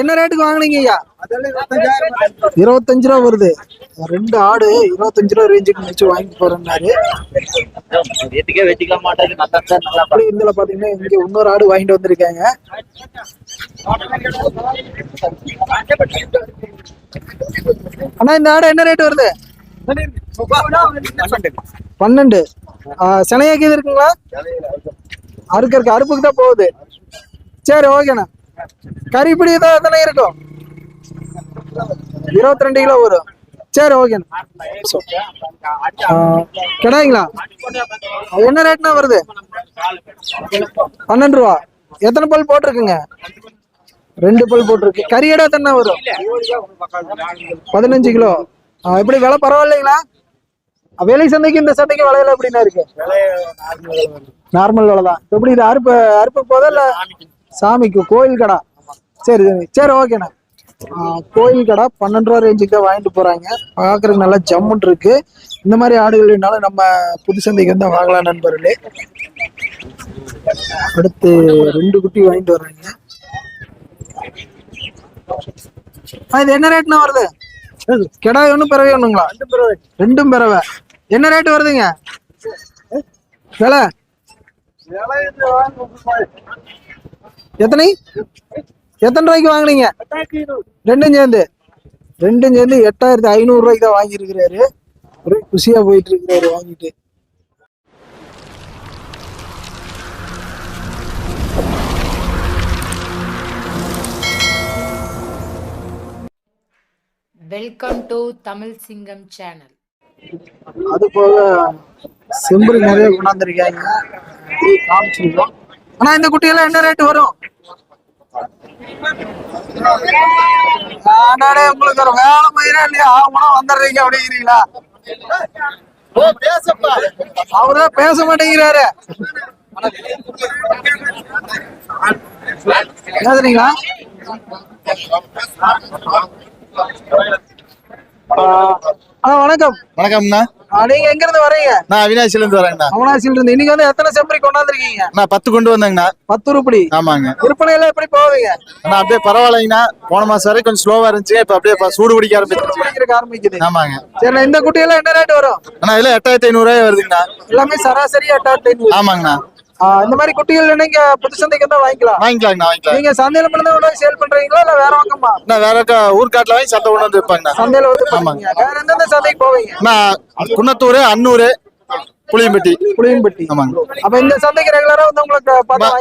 என்ன ரேட்டுக்கு வாங்கினீங்க ஐயா? இருபத்தஞ்சு ரூபா வருது. ரெண்டு ஆடு இருபத்தஞ்சு ரூபா ரேஞ்சுக்கு வச்சு வாங்கிட்டு போறேன்னாரு. அப்படி இதுல பாத்தீங்கன்னா இங்க இன்னொரு ஆடு வாங்கிட்டு வந்திருக்காங்க. அண்ணா இந்த ஆடு என்ன ரேட் வருது? பன்னெண்டு. சினையாக்கி இருக்குங்களா? அறுக்க இருக்கு அறுப்புக்கு தான் போகுது. சரி ஓகேண்ணா கறிப்பிடி தான் எத்தனை இருக்கும்? இருபத்தி ரெண்டு கிலோ வரும். சரி ஆ, கிடாய்ங்களா? என்ன ரேட்னா வருது? பன்னெண்டு ரூபா. எத்தனை பல் போட்டிருக்குங்க? ரெண்டு பல் போட்டிருக்கு. கறி எடை எத்தனை வரும்? பதினஞ்சு கிலோ. எப்படி விலை பரவாயில்லைங்களா? வேலை சந்தைக்கு இந்த சந்தைக்கு விலையில எப்படின்னா இருக்கு? நார்மல் விலை தான். எப்படி இது அறுப்பு அறுப்பு போதா இல்ல? சாமிக்கு கோயில் கடை. சரி சரி. சரி ஓகேண்ணா கோயில் கடை பன்னெண்டு ரூபா ரேஞ்சுக்கு தான் வாங்கிட்டு போறாங்க. பார்க்கறதுக்கு நல்லா ஜம்முன் இருக்கு. இந்த மாதிரி ஆடுகள் இருந்தாலும் நம்ம புது சந்தைக்கு வந்து வாங்கலாம் நண்பர்களே. அடுத்து ரெண்டு குட்டி வாங்கிட்டு வர்றாங்க. இது என்ன ரேட்னா வருது? கிடாய் ஒன்றும் பிறவை ஒண்ணுங்களா? ரெண்டும் பிறவை. என்ன ரேட் வருதுங்க? விலை? எத்தனை? எத்தனை ரூபாய்க்கு வாங்குனீங்க? ரெண்டும் சேர்ந்து. ரெண்டும் சேர்ந்து எட்டாயிரத்தி ஐநூறு ரூபாய்க்கு தான் வாங்கியிருக்கிறாரு. ஒரே குஷியா போயிட்டு இருக்கிறாரு வாங்கிட்டு. வெல்கம் டு தமிழ் சிங்கம் சேனல் அது போக செம்பரி நிறைய கொண்டாந்துருக்காங்க. காமிச்சிருக்கோம். ஆனா இந்த குட்டியெல்லாம் என்ன ரேட் வரும்? உங்களுக்கு ஒரு வேலை மயிரா இல்லையா? ஆகும்னா வந்துடுறீங்க அப்படிங்கிறீங்களா? அவர்தான் பேச மாட்டேங்கிறாரு. பேசுறீங்களா வணக்கம். வணக்கம்ண்ணா. நீங்க எங்க இருந்து வரீங்க நான் அவினாசில இருந்து வரேங்கண்ணா. அவனாசில இருந்து இன்னைக்கு வந்து எத்தனை செம்பரி கொண்டாந்துருக்கீங்க? நான் பத்து கொண்டு வந்தேங்கண்ணா. பத்து உருப்படி. ஆமாங்க. விற்பனை எல்லாம் எப்படி போவீங்க ஆனா அப்படியே பரவாயில்லைங்கண்ணா. போன மாசம் வரைக்கும் கொஞ்சம் ஸ்லோவா இருந்துச்சு. இப்ப அப்படியே சூடு பிடிக்க ஆரம்பிச்சிருச்சு. குடிக்கிறதுக்கு ஆரம்பிக்குது. ஆமாங்க. சரி இந்த குட்டி எல்லாம் என்ன ரேட் வரும்? ஆனா இதுல எட்டாயிரத்தி ஐநூறு ரூபாய் வருதுங்கண்ணா. எல்லாமே சராசரி எட்டாயிரத்தி ஐநூறு. ஆமாங்கண்ணா. இந்த மாதிரி குட்டிகள் நீங்க புது சந்தைக்கு தான் வாங்கிக்கலாம். வாங்கிக்கலாங்கண்ணா வாங்கிக்கலாம். நீங்க சந்தையில மட்டும் தான் சேல் பண்றீங்களா இல்ல வேற பக்கமா? நான் வேற ஊர்க்காட்டுல வாங்கி சந்தை கொண்டு வந்து சந்தையில வந்து வேற எந்தெந்த சந்தைக்கு போவீங்க? நான் குன்னத்தூர் அன்னூர் புளியம்பட்டி. புளியம்பட்டி. ஆமாங்க. அப்ப இந்த சந்தைக்கு ரெகுலரா வந்து உங்களுக்கு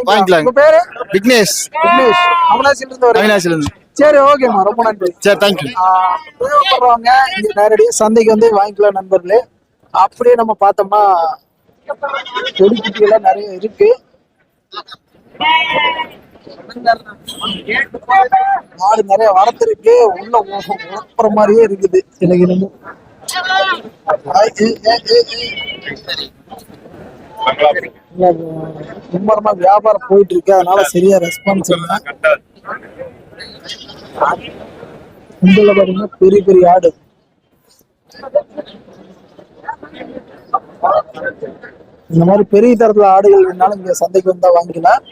வாங்கிக்கலாம். உங்க பேரு? விக்னேஷ். விக்னேஷ். அவனாசில இருந்து வரீங்க. அவினாசில இருந்து சரி ஓகேம்மா ரொம்ப நன்றி. சரி தேங்க்யூ ஆ, தேவைப்படுறவங்க இங்க நேரடியாக சந்தைக்கு வந்து வாங்கிக்கலாம் நண்பர்களே. அப்படியே நம்ம பார்த்தோம்னா கொடி குட்டியெல்லாம் நிறைய இருக்கு. மாடு நிறைய வளர்த்துருக்கு. உள்ள உ- உழப்புற மாதிரியே இருக்குது. எனக்கு என்னமோ. மும்மரமா வியாபாரம் போயிட்டு இருக்கு அதனால சரியா ரெஸ்பான்ஸ் இல்லை. இந்தியில பாத்தீங்கன்னா பெரிய பெரிய ஆடு. இந்த மாதிரி பெரிய தரத்துல ஆடுகள் வேணாலும் இங்க சந்தைக்கு வந்தா வாங்கிக்கலாம்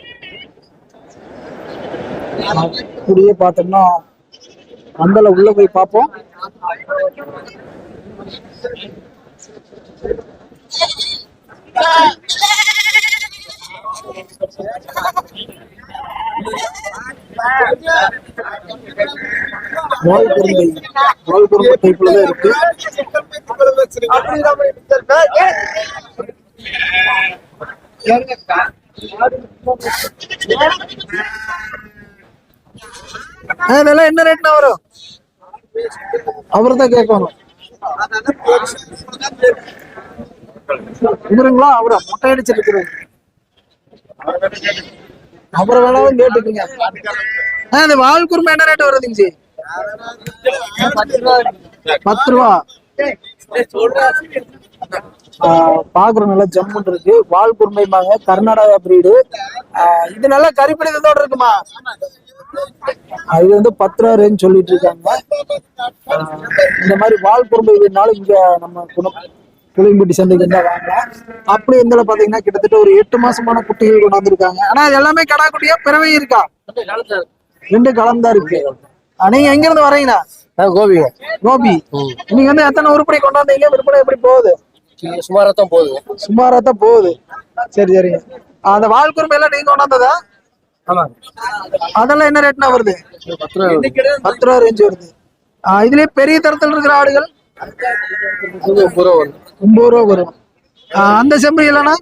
அப்படியே பார்த்தோம்னா அந்தல உள்ள போய் பார்ப்போம். வால் டைப்ல தான் இருக்கு என்ன ரேட்னா வரும்? அவர் தான் கேட்கணும். இவருங்களா? அவரா? மொட்டை அடிச்சிருக்கிறது. அப்புறம் வேணாலும் கேட்டுக்குங்க. ஆஹ் இந்த வால் குருமை என்ன ரேட் வருதுங்க பத்து ரூபா. பாக்குறோம் நல்லா ஜம்முன் இருக்கு. வால் குருமைமாங்க கர்நாடகா பிரீடு இது நல்லா கறிப்பிடித்தோட இருக்குமா? அது வந்து பத்து ரூபா ரேஞ்ச் சொல்லிட்டு இருக்காங்க. இந்த மாதிரி வால் குருமை வேணாலும் இங்க நம்ம குணம் புளியம்பட்டி சந்தைக்கு இருந்தா வாங்கலாம் அப்படி இருந்தாலும் பாத்தீங்கன்னா கிட்டத்தட்ட ஒரு எட்டு மாசமான குட்டிகள் கொண்டு வந்திருக்காங்க. ஆனா இது எல்லாமே கடா குட்டியா பிறவை இருக்கா? ரெண்டு கலந்தா இருக்கு. நீங்க எங்க இருந்து வரீங்கண்ணா கோபிங்க கோபி. நீங்க வந்து எத்தனை உருப்படி கொண்டாந்தீங்க விற்பனை எப்படி போகுது? சுமாரா தான் போகுது. சுமாரா தான் போகுது. சரி சரிங்க அந்த வால் குறும்பு எல்லாம் நீங்க கொண்டாந்ததா அதெல்லாம் என்ன ரேட்னா வருது? பத்து ரூபா ரேஞ்ச் வருது. இதுலயே பெரிய தரத்தில் இருக்கிற ஆடுகள்? ரூபா ஒன்பது ரூபா வரும். அந்த செம்பரி இல்லைன்னா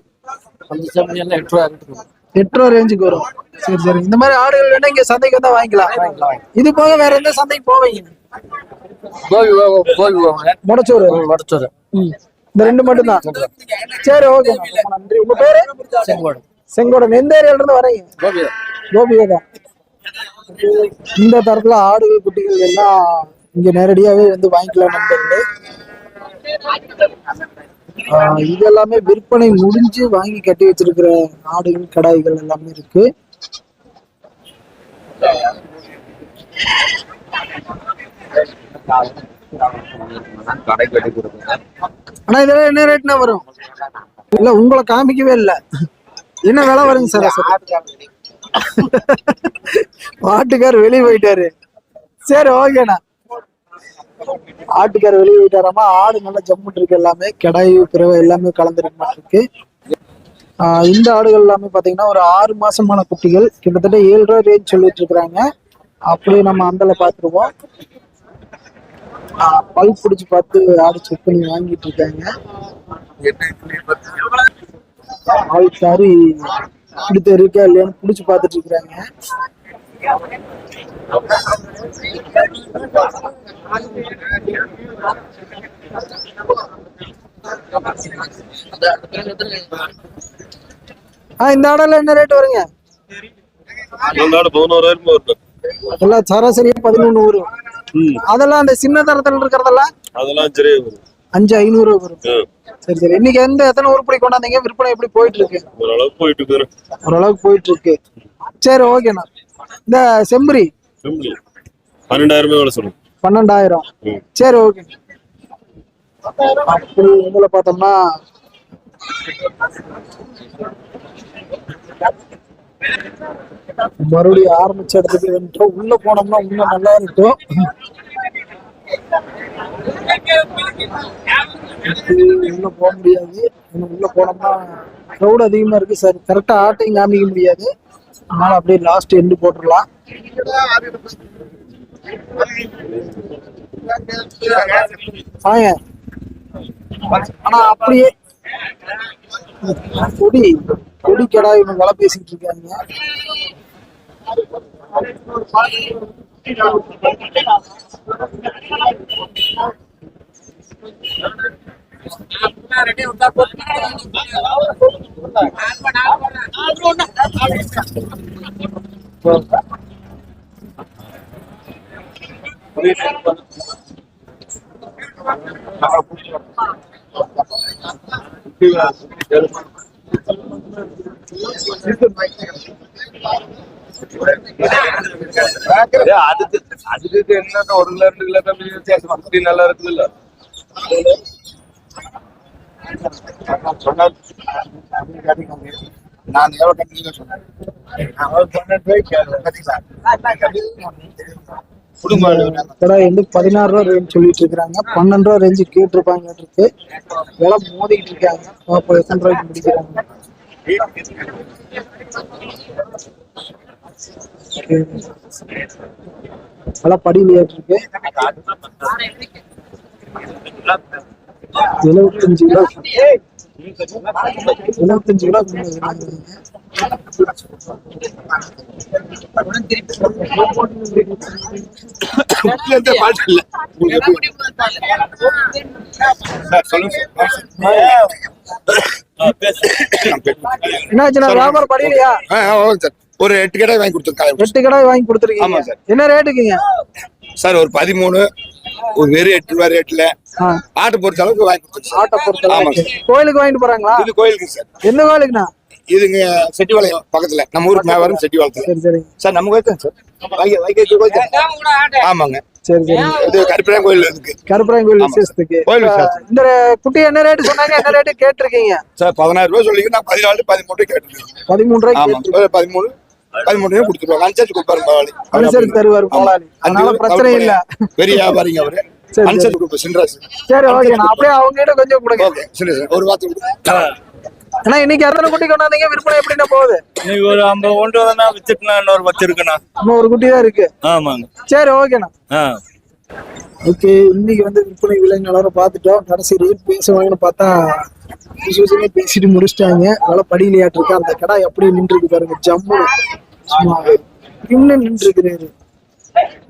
அந்த செம்மறி எல்லாம் எட்டு ரூபா இருக்குது எட்டு ரூபா ரேஞ்சுக்கு வரும். சரி சரி. இந்த மாதிரி ஆடுகள் வேணா இங்க சந்தைக்கு வந்தா வாங்கிக்கலாம். இது போக வேற எந்த சந்தைக்கு போவீங்க? கோபி கோபி மடச்சோறு. இந்த ரெண்டு மட்டும் தான் சரி ஓகே. நன்றி உங்க பேரு? செங்கோடு. செங்கோடன் எந்த ஏரியால இருந்து வரீங்க கோபி தான் இந்த தரத்துல ஆடுகள் குட்டிகள் எல்லாம் இங்க நேரடியாவே வந்து வாங்கிக்கலாம் நண்பர்களே. இது எல்லாமே விற்பனை முடிஞ்சு வாங்கி கட்டி வச்சிருக்கிற ஆடுகள் கடாய்கள் எல்லாமே இருக்கு. ஆனா இதெல்லாம் என்ன ரேட்னா வரும்? இல்ல உங்களை காமிக்கவே இல்ல. என்ன விலை வருங்க சார்? ஆட்டுக்கார் வெளியே போயிட்டாரு. சரி ஓகேண்ணா. ஆட்டுக்கார வெளியே போயிட்டாராமா? ஆடு நல்லா ஜம்முட்டு இருக்கு எல்லாமே. கிடாய் பிறவை எல்லாமே கலந்துருக்கு இருக்கு. ஆஹ் இந்த ஆடுகள் எல்லாமே பாத்தீங்கன்னா ஒரு ஆறு மாசமான குட்டிகள். கிட்டத்தட்ட ஏழு ரூபாய் ரேஞ்ச் சொல்லிட்டு இருக்கிறாங்க. அப்படியே நம்ம அந்தல பார்த்துருவோம் ஆஹ் பல் பிடிச்சி பார்த்து ஆடு செக் பண்ணி வாங்கிட்டு இருக்காங்க. ஆள் சாரி பிடித்த இருக்கா இல்லையான்னு பிடிச்சி பார்த்துட்டு இருக்கிறாங்க. ஆ இந்த ஆடெல்லாம் என்ன ரேட் வருங்க? எல்லாம் சராசரியா பதினொன்று வரும். அதெல்லாம் அந்த சின்ன தரத்துல இருக்கிறதெல்லாம்? அதெல்லாம் சரி அஞ்சு ஐநூறு வரும். சரி சரி. இன்னைக்கு எந்த எத்தனை உருப்படி கொண்டாந்தீங்க? விற்பனை எப்படி போயிட்டு இருக்கு? ஓரளவுக்கு போயிட்டு இருக்கிறேன் ஓரளவுக்கு போயிட்டு இருக்கு. சரி ஓகேண்ணா. இந்த செம்பரி. பன்னெண்டாயிரமே சொல்லுங்க. பன்னெண்டாயிரம். சரி ஓகே. அப்படி இதுல பார்த்தோம்னா மறுபடியும் ஆரம்பிச்ச இடத்துக்கு உள்ள போனோம்னா இன்னும் நல்லா இருக்கும். உள்ள போக முடியாது. உள்ள போனோம்னா க்ரௌட் அதிகமா இருக்கு சார் கரெக்டா ஆட்டையும் காமிக்க முடியாது. அதனால அப்படியே லாஸ்ட் எண்டு போட்டுடலாம். ஆனா அப்படியே கொடி கொடி கடா இவங்க வேலை பேசிட்டு இருக்காங்க. அதுக்கு அதுக்கு என்ன ஒரு கிலோ ரெண்டு கிலோ வித்தியாசம். அப்படி நல்லா இருக்குல்ல? இருக்குதுல்ல நான் எவ்வளவு கட்டிங்க சொன்னேன். கடா வந்து பதினாறு ரூபா ரேஞ்ச் சொல்லிட்டு இருக்காங்க பன்னெண்டு ரூபா ரேஞ்சு கேட்டிருப்பாங்க இருக்கு விலை மோதிக்கிட்டு இருக்காங்க. பாப்போம் எத்தனை ரூபாய்க்கு முடிக்கிறாங்க? விலை படியிலேட்டு இருக்கு எழுபத்தஞ்சு கிலோ எழுபத்தஞ்சு கிலோ பாட்டு இல்ல சொல்லுங்க சார் ஒரு எட்டு கடை வாங்கி கொடுத்துருக்காங்க எட்டு கடை வாங்கி கொடுத்துருக்கீங்க. என்ன ரேட்டுக்குங்க? சார் ஒரு பதிமூணு ஒரு வெறும் எட்டு ரூபா ரேட்ல ஆட்டை பொறுத்த அளவுக்கு வாங்கி கொடுத்துருக்கோம் ஆட்டை பொறுத்த ஆமா அளவுக்கு. கோயிலுக்கு வாங்கிட்டு போறாங்களா? இது கோயிலுக்கு சார். எந்த கோயிலுக்குண்ணா? இதுங்க செட்டிவாளையம் பக்கத்துல. நம்ம ஊருக்கு மேவரம் செட்டிவாளத்துல. சரி சரி. சார் நம்ம கோயில் தான் சார். வைக்க வைக்க கோயில் ஆமாங்க. சரி சரி. இது கருப்பராயன் கோயில் இருக்கு கருப்பராயன் கோயில் ஆமா. விசேஷத்துக்கு. கோயில் இப்ப விசேஷம். இந்த குட்டி என்ன ரேட் சொன்னாங்க? என்ன ரேட்டு கேட்டிருக்கீங்க? சார் பதினாயிரம் ரூபாய் சொல்லி நான் பதினாலு பதிமூணு கேட்டிருக்கேன். பதிமூணு ரூபாய்க்கு கேட்டிருக்கீங்க. பதிமூணு பதிமூணு கொடுத்துருவாங்க அனுசரிச்சு கொடுப்பாரு முதலாளி அனுசரித்து தருவார் முதலாளி அதனால பிரச்சனை இல்ல. பெரிய வியாபாரிங்க அவரு. சரி. அனுசரிச்சு கொடுப்போம் சின்ராசு சரி ஓகே நான் அப்படியே அவங்க கிட்ட கொஞ்சம் கொடுங்க. ஒரு வார்த்தை கொடுங்க. ஏன்னா இன்னைக்கு எத்தனை குட்டி கொண்டாந்தீங்க? விற்பனை எப்படின்னா போகுது? இன்னைக்கு ஒரு ஐம்பது கொண்டு வந்தா வித்துட்டுனா இன்னொரு பத்து இருக்குண்ணா. இன்னும் ஒரு குட்டி தான் இருக்கு. ஆமாங்க. சரி ஓகேண்ணா. ஆ. ஓகே இன்னைக்கு வந்து விற்பனை விலை நிலவரம் பார்த்துட்டோம். கடைசி ரேட் பேசுவாங்கன்னு பார்த்தா விசுவசனே பேசிட்டு முடிச்சிட்டாங்க. நல்லா படியில் இருக்கு. அந்த கடை அப்படியே நின்று பாருங்க. ஜம்மு சும்மா இன்னும் நின்றுக்கிறாரு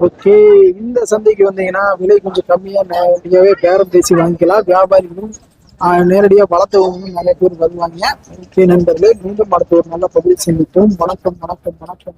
ஓகே இந்த சந்தைக்கு வந்தீங்கன்னா விலை கொஞ்சம் கம்மியா நேரடியாவே பேரம் பேசி வாங்கிக்கலாம். வியாபாரிகளும் நேரடியாக நேரடியா வளர்த்தவங்களும் நிறைய பேர் வருவாங்க. ஓகே நண்பர்களே மீண்டும் அடுத்த ஒரு நல்ல பகுதி சந்திப்போம். வணக்கம் வணக்கம் வணக்கம்.